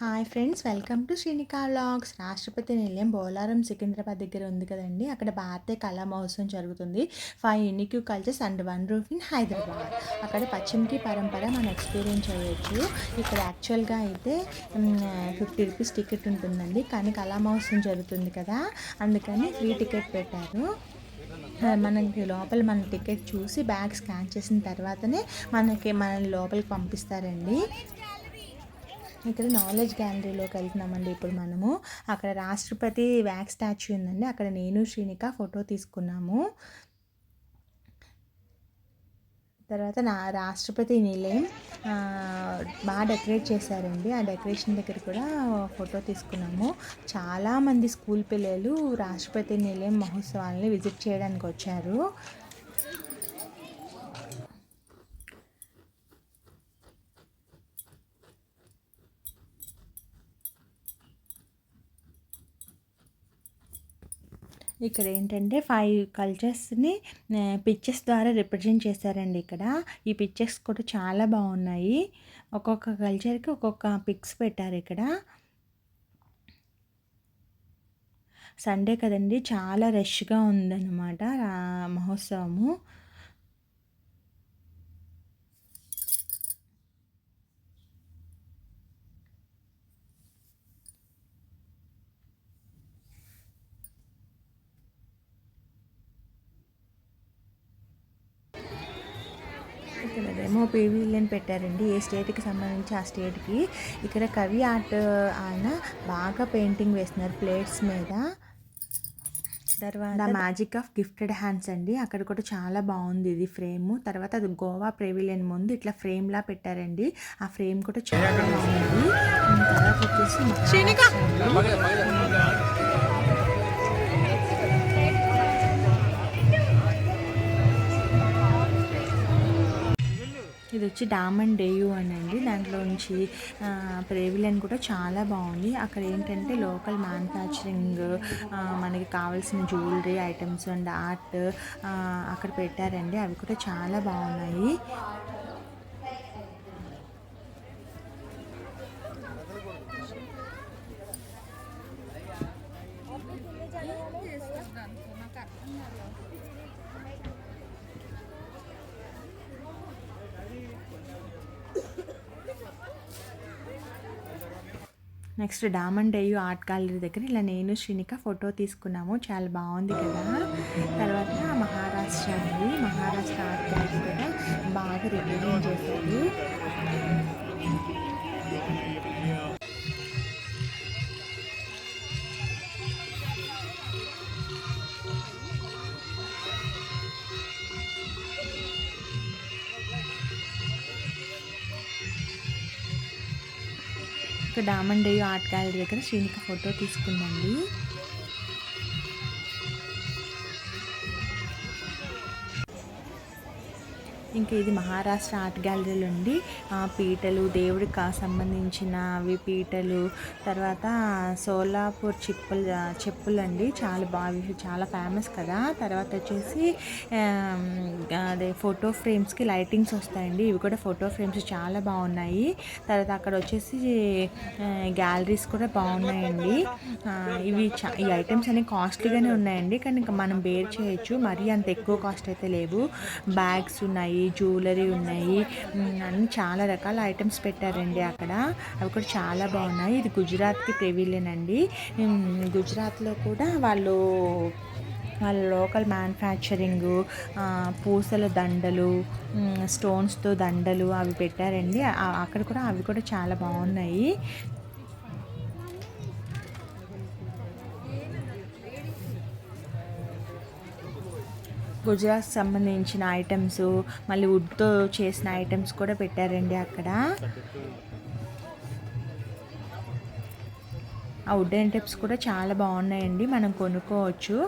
Hi friends welcome to Srinika vlogs Rashtrapati Nilayam Bolarum Secunderabad దగ్గర ఉంది కదండి. అక్కడ భారతీయ కళా మహోత్సవం జరుగుతుంది. Five unique cultures and one roof in Hyderabad అక్కడ పశ్చిమకి పరంపర మనం ఎక్స్పీరియన్స్ చేయొచ్చు. ఇక్కడ యాక్చువల్గా అయితే ఫిఫ్టీ రూపీస్ టికెట్ ఉంటుందండి. కానీ కళా మహోత్సవం జరుగుతుంది కదా. అందుకని ఫ్రీ టికెట్ పెట్టారు. మనకి లోపల మన టికెట్ చూసి బ్యాగ్ స్కాన్ చేసిన తర్వాతనే మనకి మనల్ని లోపలికి పంపిస్తారండి. ఇక్కడ నాలెడ్జ్ గ్యాలరీలోకి వెళ్తున్నామండి ఇప్పుడు మనము. అక్కడ రాష్ట్రపతి వ్యాక్ స్టాచ్యూ ఉందండి. అక్కడ నేను శ్రీనిక ఫోటో తీసుకున్నాము. తర్వాత నా రాష్ట్రపతి నిలయం బాగా డెకరేట్ చేశారండి. ఆ డెకరేషన్ దగ్గర కూడా ఫోటో తీసుకున్నాము. చాలామంది స్కూల్ పిల్లలు రాష్ట్రపతి నిలయం మహోత్సవాలని విజిట్ చేయడానికి వచ్చారు. ఇక్కడ ఏంటంటే ఫైవ్ కల్చర్స్ని పిక్చర్స్ ద్వారా రిప్రజెంట్ చేశారండి ఇక్కడ. ఈ పిక్చర్స్ కూడా చాలా బాగున్నాయి. ఒక్కొక్క కల్చర్కి ఒక్కొక్క పిక్స్ పెట్టారు ఇక్కడ. సండే కదండి చాలా రష్గా ఉందన్నమాట మహోత్సవము ఇక్కడ డెమో పేవిలియన్ పెట్టారండి ఏ స్టేట్కి సంబంధించి ఆ స్టేట్కి. ఇక్కడ కవి ఆర్ట్ ఆయన బాగా పెయింటింగ్ వేస్తున్నారు ప్లేట్స్ మీద. తర్వాత మ్యాజిక్ ఆఫ్ గిఫ్టెడ్ హ్యాండ్స్ అండి. అక్కడ కూడా చాలా బాగుంది ఇది ఫ్రేమ్. తర్వాత అది గోవా ప్రేవిలియన్ ముందు ఇట్లా ఫ్రేమ్ లా పెట్టారండి. ఆ ఫ్రేమ్ కూడా చాలా బాగుంది. తర్వాత వచ్చేసి ఇది వచ్చి డామండ్ డేయు అని అండి దాంట్లోంచి ప్రేవిలియన్ కూడా చాలా బాగుంది. అక్కడ ఏంటంటే లోకల్ మ్యానుఫ్యాక్చరింగ్ మనకి కావాల్సిన జ్యువెలరీ ఐటమ్స్ అండ్ ఆర్ట్ అక్కడ పెట్టారండి. అవి కూడా చాలా బాగున్నాయి. నెక్స్ట్ డామండ్ డేయు ఆర్ట్ గ్యాలరీ దగ్గర ఇలా నేను శ్రీనిక ఫోటో తీసుకున్నాము. చాలా బాగుంది కదా. తర్వాత మహారాష్ట్ర అండి. మహారాష్ట్ర ఆర్ట్ గ్యాలరీ కూడా బాగా రిటర్న్ చేశారు. ఇక్కడ డామండ్ ఆర్ట్ గ్యాలరీ దగ్గర శ్రీనిక ఫోటో తీసుకుందండి. ఇంకా ఇది మహారాష్ట్ర ఆర్ట్ గ్యాలరీలో ఉండి పీటలు దేవుడికి సంబంధించినవి పీటలు తర్వాత సోలాపూర్ చెప్పులు చెప్పులు అండి చాలా బాగా చాలా ఫేమస్ కదా. తర్వాత వచ్చేసి అదే ఫోటో ఫ్రేమ్స్కి లైటింగ్స్ వస్తాయండి ఇవి కూడా ఫోటో ఫ్రేమ్స్ చాలా బాగున్నాయి. తర్వాత అక్కడ వచ్చేసి గ్యాలరీస్ కూడా బాగున్నాయండి. ఇవి చా ఈ ఐటమ్స్ అన్ని కాస్ట్లీగానే ఉన్నాయండి కానీ ఇంకా మనం బేర్ చేయొచ్చు మరీ అంత ఎక్కువ కాస్ట్ అయితే లేవు. బ్యాగ్స్ ఉన్నాయి జ్యువెలరీ ఉన్నాయి. అని అన్ని చాలా రకాల ఐటమ్స్ పెట్టారండి అక్కడ. అవి కూడా చాలా బాగున్నాయి. ఇది గుజరాత్కి పెవిలియన్ అండి గుజరాత్లో కూడా వాళ్ళు వాళ్ళ లోకల్ మ్యానుఫ్యాక్చరింగ్ పూసల దండలు స్టోన్స్తో దండలు అవి పెట్టారండి. అక్కడ కూడా అవి కూడా చాలా బాగున్నాయి. గుజరాత్ సంబంధించిన ఐటమ్స్ మళ్ళీ వుడ్తో చేసిన ఐటమ్స్ కూడా పెట్టారండి అక్కడ. ఆ వుడెన్ టిప్స్ కూడా చాలా బాగున్నాయండి మనం కొనుక్కోవచ్చు.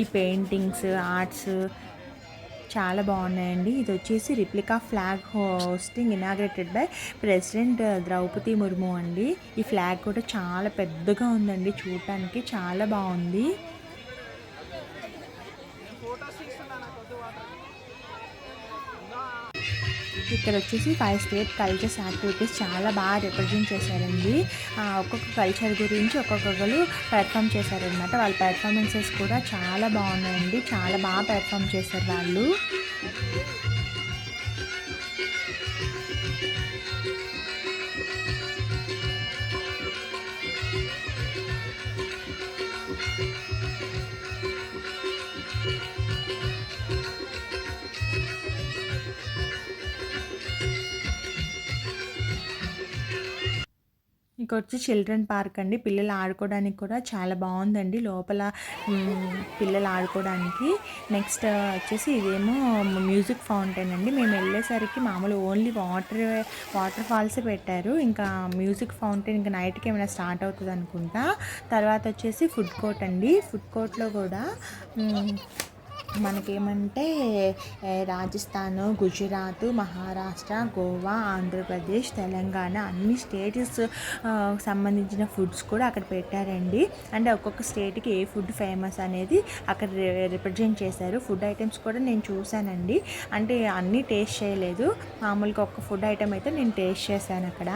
ఈ పెయింటింగ్స్ ఆర్ట్స్ చాలా బాగున్నాయండి. ఇది వచ్చేసి replica flag hosting inaugurated by president Draupadi Murmu అండి. ఈ ఫ్లాగ్ కూడా చాలా పెద్దగా ఉందండి చూడటానికి చాలా బాగుంది. ఇక్కడ వచ్చేసి ఫైవ్ స్టేట్ కల్చర్స్ యాక్టివిటీస్ చాలా బాగా రిప్రజెంట్ చేశారండి. ఒక్కొక్క కల్చర్ గురించి ఒక్కొక్కరు పెర్ఫామ్ చేశారనమాట వాళ్ళ పెర్ఫార్మెన్సెస్ కూడా చాలా బాగున్నాయండి. చాలా బాగా పెర్ఫామ్ చేశారు వాళ్ళు. ఇంకొచ్చి చిల్డ్రన్ పార్క్ అండి. పిల్లలు ఆడుకోవడానికి కూడా చాలా బాగుందండి. లోపల పిల్లలు ఆడుకోవడానికి. నెక్స్ట్ వచ్చేసి ఇదేమో మ్యూజిక్ ఫౌంటైన్ అండి. మేము వెళ్ళేసరికి మామూలు ఓన్లీ వాటర్ వాటర్ ఫాల్స్ పెట్టారు. ఇంకా మ్యూజిక్ ఫౌంటైన్ ఇంకా నైట్కి ఏమైనా స్టార్ట్ అవుతుంది అనుకుంటా తర్వాత వచ్చేసి ఫుడ్ కోర్ట్ అండి. ఫుడ్ కోర్ట్లో కూడా మనకేమంటే రాజస్థాన్ గుజరాత్ మహారాష్ట్ర గోవా ఆంధ్రప్రదేశ్ తెలంగాణ అన్ని స్టేట్స్ సంబంధించిన ఫుడ్స్ కూడా అక్కడ పెట్టారండి. అంటే ఒక్కొక్క స్టేట్కి ఏ ఫుడ్ ఫేమస్ అనేది అక్కడ రిప్రజెంట్ చేశారు. ఫుడ్ ఐటమ్స్ కూడా నేను చూశానండి. అంటే అన్నీ టేస్ట్ చేయలేదు. మామూలుగా ఒక్క ఫుడ్ ఐటమ్ అయితే నేను టేస్ట్ చేశాను అక్కడ.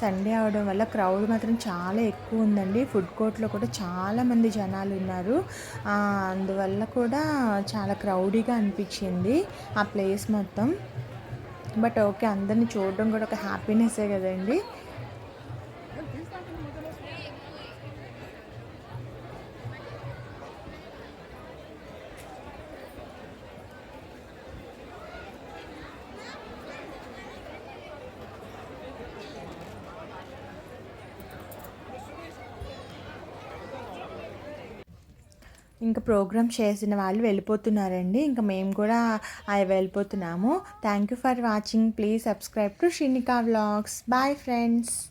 సండే అవడం వల్ల క్రౌడ్ మాత్రం చాలా ఎక్కువ ఉందండి. ఫుడ్ కోర్ట్లో కూడా చాలా మంది జనాలు ఉన్నారు. అందువల్ల కూడా చాలా క్రౌడీగా అనిపించింది ఆ ప్లేస్ మొత్తం. బట్ ఓకే అందరిని చూడడం కూడా ఒక హ్యాపీనెస్సే కదండి. ఇంకా ప్రోగ్రామ్ చేసిన వాళ్ళు వెళ్ళిపోతున్నారండి. ఇంకా మేము కూడా అవి వెళ్ళిపోతున్నాము. Thank you for watching please subscribe to Srinika vlogs bye friends